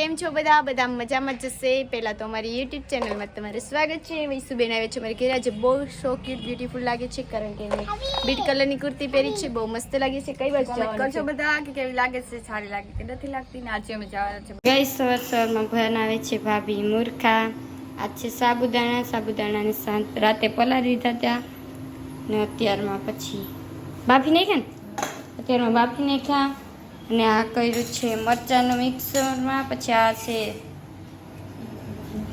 કેમ છો બધા? બધા મજામાં જ જશે પહેલાં તો અમારી યુટ્યુબ ચેનલમાં તમારું સ્વાગત છે. વૈસુબેન આવે છે. મારી ઘરે આજે બહુ સો ક્યુટ બ્યુટીફુલ લાગે છે. કારણ કે મેં બીટ કલરની કુર્તી પહેરી છે. બહુ મસ્ત લાગે છે. કઈ બાજુ કરજો બધા કે કેવી લાગે છે? સારી લાગે કે નથી લાગતી? ને આજે અમે જવાના છે. ગઈ સવાર સવારમાં બનાવે છે ભાભી મૂર્ખા. આજ છે સાબુદાણા. સાબુદાણાને સાંજ રાતે પલાળી દીધા ત્યાં ને અત્યારમાં પછી બાફી નાખ્યા ને? અત્યારમાં બાફી નાખ્યા. અને આ કર્યું છે મરચાંનું મિક્સરમાં, પછી આ છે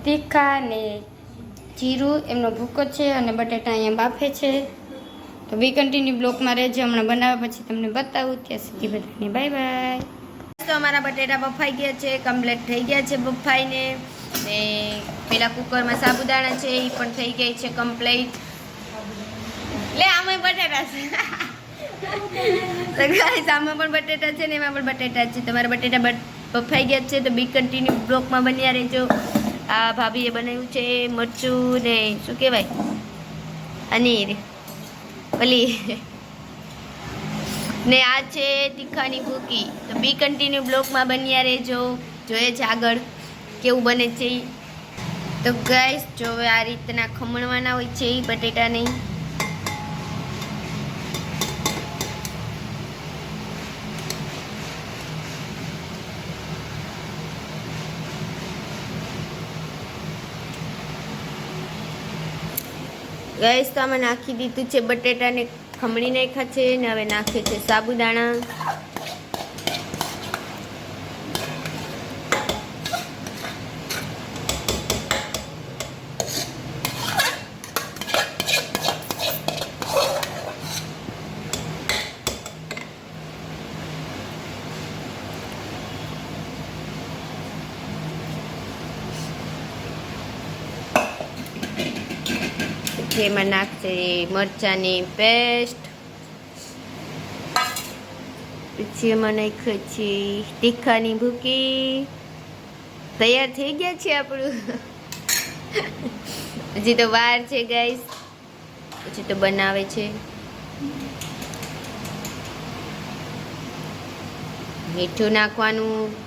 તીખા ને જીરું, એમનો ભૂકો છે અને બટેટા અહીંયા બાફે છે. તો બી કન્ટિન્યુ બ્લોકમાં રહેજો, હમણાં બનાવ્યા પછી તમને બતાવું. ત્યાં સુધી બધાને બાય બાય તો અમારા બટેટા બફાઈ ગયા છે કમ્પ્લેટ થઈ ગયા છે બફાઈને. ને પેલા કુકરમાં સાબુદાણા છે એ પણ થઈ ગઈ છે કમ્પ્લેટ લે આમાં બટેટા છે. guys, આમાં પણ બટેટા છે ને એમાં પણ બટેટા છે. તમારા બટેટા બટ- બફાઈ ગયા છે તો બી કન્ટિન્યુ બ્લોકમાં બન્યા રહેજો. આ ભાભીએ બનાવ્યું છે મરચું ને શું કહેવાય? અનીર ઓલી ને આ છે તીખાની ભૂકી. તો બી કન્ટિન્યુ બ્લોકમાં બન્યા રહેજો. જોઈએ છે આગળ કેવું બને છે. તો ગાઈસ જો આ રીતના ખમણવાના હોય છે ઈ. ગાઈસ તો આમાં નાખી દીધું છે, બટેટાને ખમણી નાખ્યા છે, ને હવે નાખે છે સાબુદાણા. પછી એમાં નાખશે મરચાંની પેસ્ટ. પછી એમાં નાખ્યો છે તીખાની ભૂકી. તૈયાર થઈ ગયા છે આપણું. હજી તો વાર છે ગાઈસ પછી તો બનાવે છે. મીઠું નાખવાનું.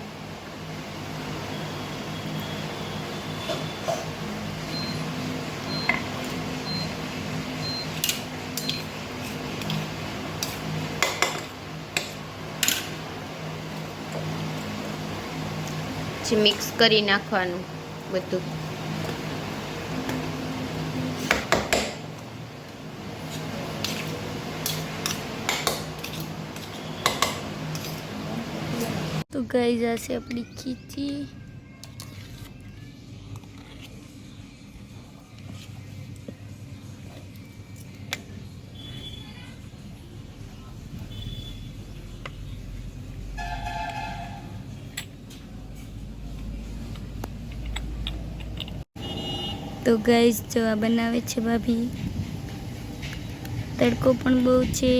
પછી મિક્સ કરી નાખવાનું બધું તો ગઈ જશે આપણી ખીચી તો ગાઈસ જો આ બનાવે છે ભાભી. તડકો પણ બહુ છે.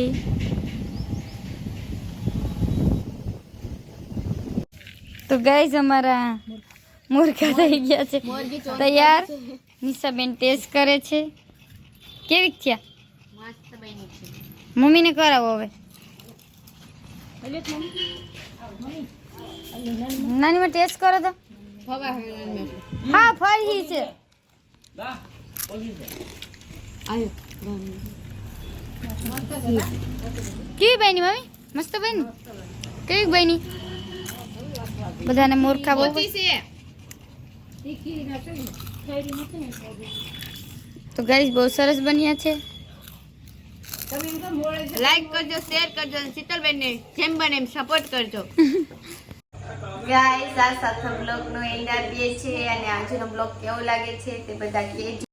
તો ગાઈઝ અમારા મૂર્ખા થઈ ગયા છે. તૈયાર. નિશાબેન ટેસ્ટ કરે છે. કેવી થયા? મમ્મીને કરાવો હવે. નાનીમાં ટેસ્ટ કરો તો. હા ફરી છે. કેવી બની મમ્મી મસ્ત બની કેવી બની બધાને મૂર્ખા બહુ તો ગાઈસ બહુ સરસ બન્યા છે? લાઈક કરજો શેર કરજો અને શીતલબેનને જેમ બને એમ સપોર્ટ કરજો. ગાઈસ આ સાથે બ્લોગનો એન્ડ આપીએ છીએ અને આજનો બ્લોગ કેવો લાગે છે તે બધા કહેજો.